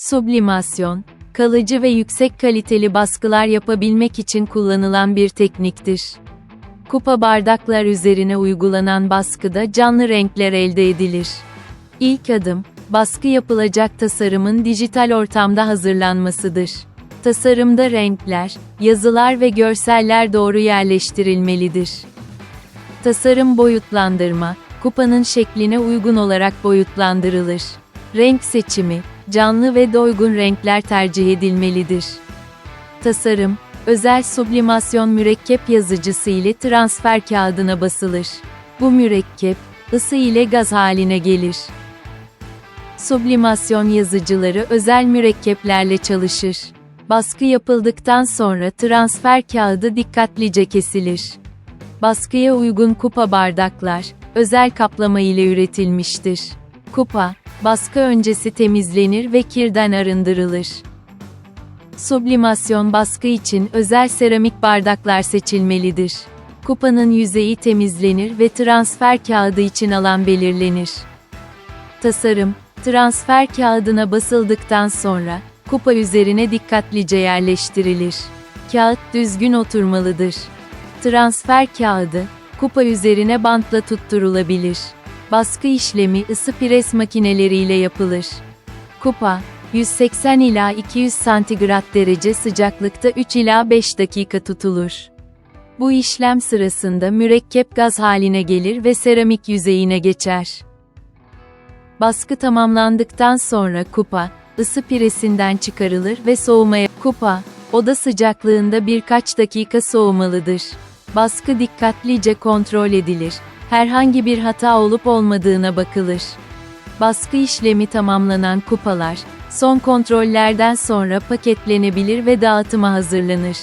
Sublimasyon, kalıcı ve yüksek kaliteli baskılar yapabilmek için kullanılan bir tekniktir. Kupa bardaklar üzerine uygulanan baskıda canlı renkler elde edilir. İlk adım, baskı yapılacak tasarımın dijital ortamda hazırlanmasıdır. Tasarımda renkler, yazılar ve görseller doğru yerleştirilmelidir. Tasarım boyutlandırma, kupanın şekline uygun olarak boyutlandırılır. Renk seçimi, canlı ve doygun renkler tercih edilmelidir. Tasarım, özel sublimasyon mürekkep yazıcısı ile transfer kağıdına basılır. Bu mürekkep, ısı ile gaz haline gelir. Sublimasyon yazıcıları özel mürekkeplerle çalışır. Baskı yapıldıktan sonra transfer kağıdı dikkatlice kesilir. Baskıya uygun kupa bardaklar, özel kaplama ile üretilmiştir. Kupa, baskı öncesi temizlenir ve kirden arındırılır. Sublimasyon baskı için özel seramik bardaklar seçilmelidir. Kupanın yüzeyi temizlenir ve transfer kağıdı için alan belirlenir. Tasarım, transfer kağıdına basıldıktan sonra, kupa üzerine dikkatlice yerleştirilir. Kağıt düzgün oturmalıdır. Transfer kağıdı, kupa üzerine bantla tutturulabilir. Baskı işlemi ısı pres makineleriyle yapılır. Kupa, 180 ila 200 santigrat derece sıcaklıkta 3 ila 5 dakika tutulur. Bu işlem sırasında mürekkep gaz haline gelir ve seramik yüzeyine geçer. Baskı tamamlandıktan sonra kupa, ısı piresinden çıkarılır ve soğumaya, kupa, oda sıcaklığında birkaç dakika soğumalıdır. Baskı dikkatlice kontrol edilir. Herhangi bir hata olup olmadığına bakılır. Baskı işlemi tamamlanan kupalar, son kontrollerden sonra paketlenebilir ve dağıtıma hazırlanır.